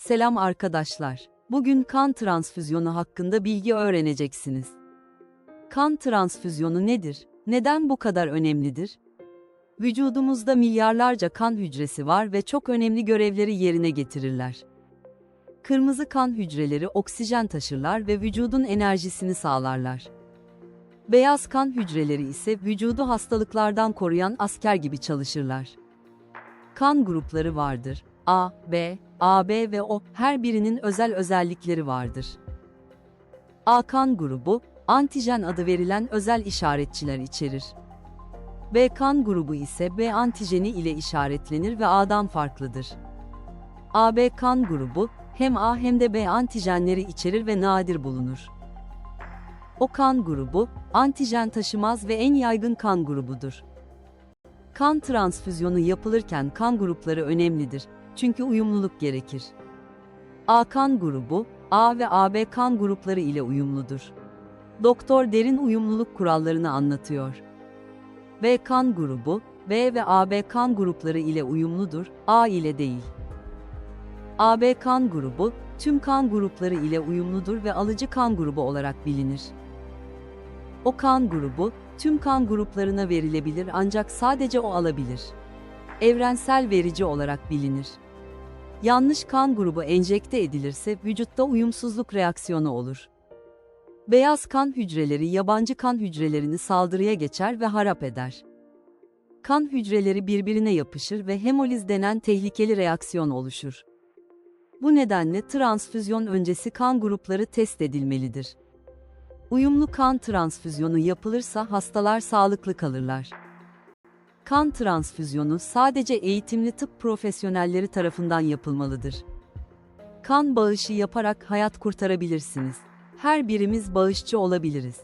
Selam arkadaşlar. Bugün kan transfüzyonu hakkında bilgi öğreneceksiniz. Kan transfüzyonu nedir? Neden bu kadar önemlidir? Vücudumuzda milyarlarca kan hücresi var ve çok önemli görevleri yerine getirirler. Kırmızı kan hücreleri oksijen taşırlar ve vücudun enerjisini sağlarlar. Beyaz kan hücreleri ise vücudu hastalıklardan koruyan asker gibi çalışırlar. Kan grupları vardır. A, B, AB ve O her birinin özel özellikleri vardır. A kan grubu, antijen adı verilen özel işaretçiler içerir. B kan grubu ise B antijeni ile işaretlenir ve A'dan farklıdır. AB kan grubu, hem A hem de B antijenleri içerir ve nadir bulunur. O kan grubu, antijen taşımaz ve en yaygın kan grubudur. Kan transfüzyonu yapılırken kan grupları önemlidir. Çünkü uyumluluk gerekir. A kan grubu, A ve AB kan grupları ile uyumludur. Doktor derin uyumluluk kurallarını anlatıyor. B kan grubu, B ve AB kan grupları ile uyumludur, A ile değil. AB kan grubu, tüm kan grupları ile uyumludur ve alıcı kan grubu olarak bilinir. O kan grubu, tüm kan gruplarına verilebilir ancak sadece o alabilir. Evrensel verici olarak bilinir. Yanlış kan grubu enjekte edilirse vücutta uyumsuzluk reaksiyonu olur. Beyaz kan hücreleri yabancı kan hücrelerini saldırıya geçer ve harap eder. Kan hücreleri birbirine yapışır ve hemoliz denen tehlikeli reaksiyon oluşur. Bu nedenle transfüzyon öncesi kan grupları test edilmelidir. Uyumlu kan transfüzyonu yapılırsa hastalar sağlıklı kalırlar. Kan transfüzyonu sadece eğitimli tıp profesyonelleri tarafından yapılmalıdır. Kan bağışı yaparak hayat kurtarabilirsiniz. Her birimiz bağışçı olabiliriz.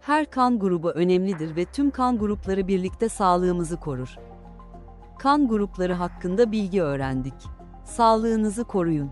Her kan grubu önemlidir ve tüm kan grupları birlikte sağlığımızı korur. Kan grupları hakkında bilgi öğrendik. Sağlığınızı koruyun.